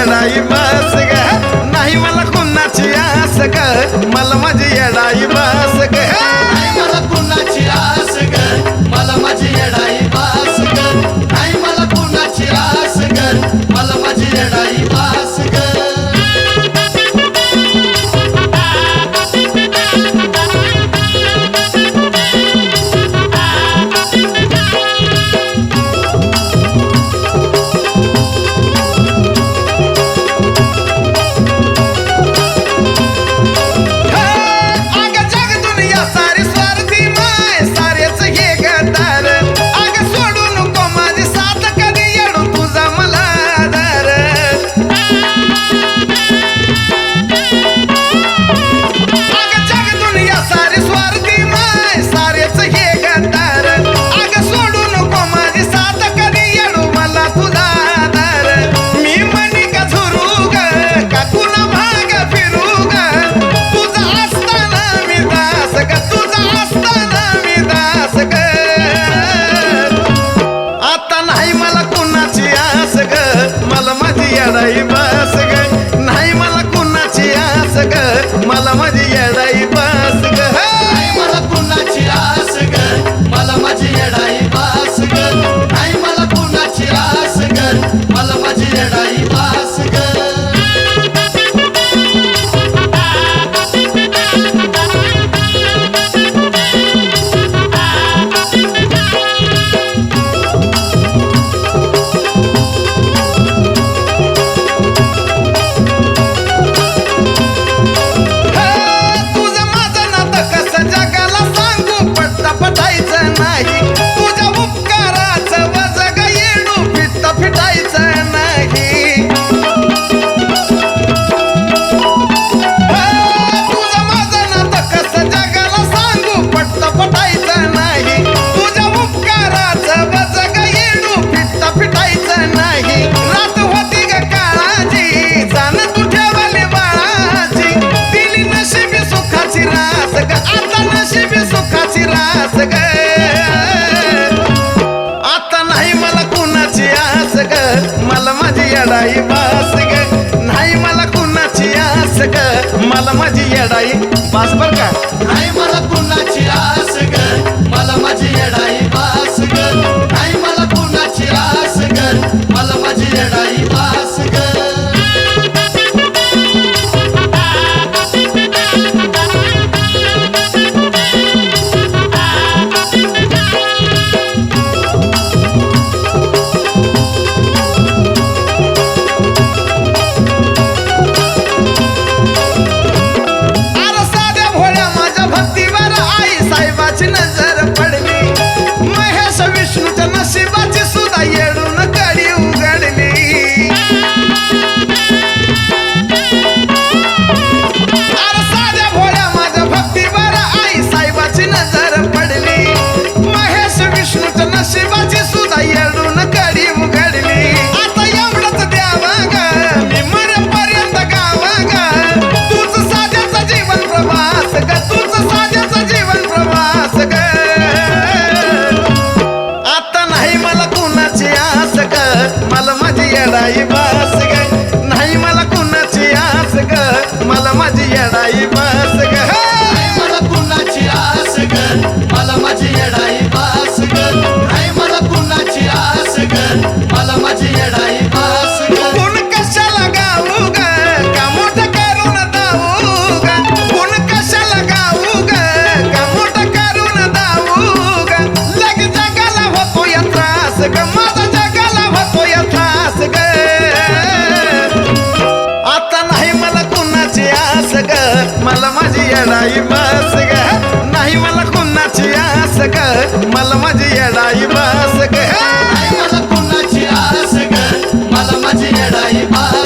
येडाई मास ग. नाही मला कोणाची आस ग. मला माझी येडाई माझी येडाई पास बर का? नाही मला कुणाची आस ग? मला माझी येडाई 真的人 झालं माझी येडाई बस ग. मला माझी येडाई बस ग. नाही मला कोणाची आस ग. मला माझी येडाई बस ग. मला कोणाची आस ग. मला माझी येडाई बस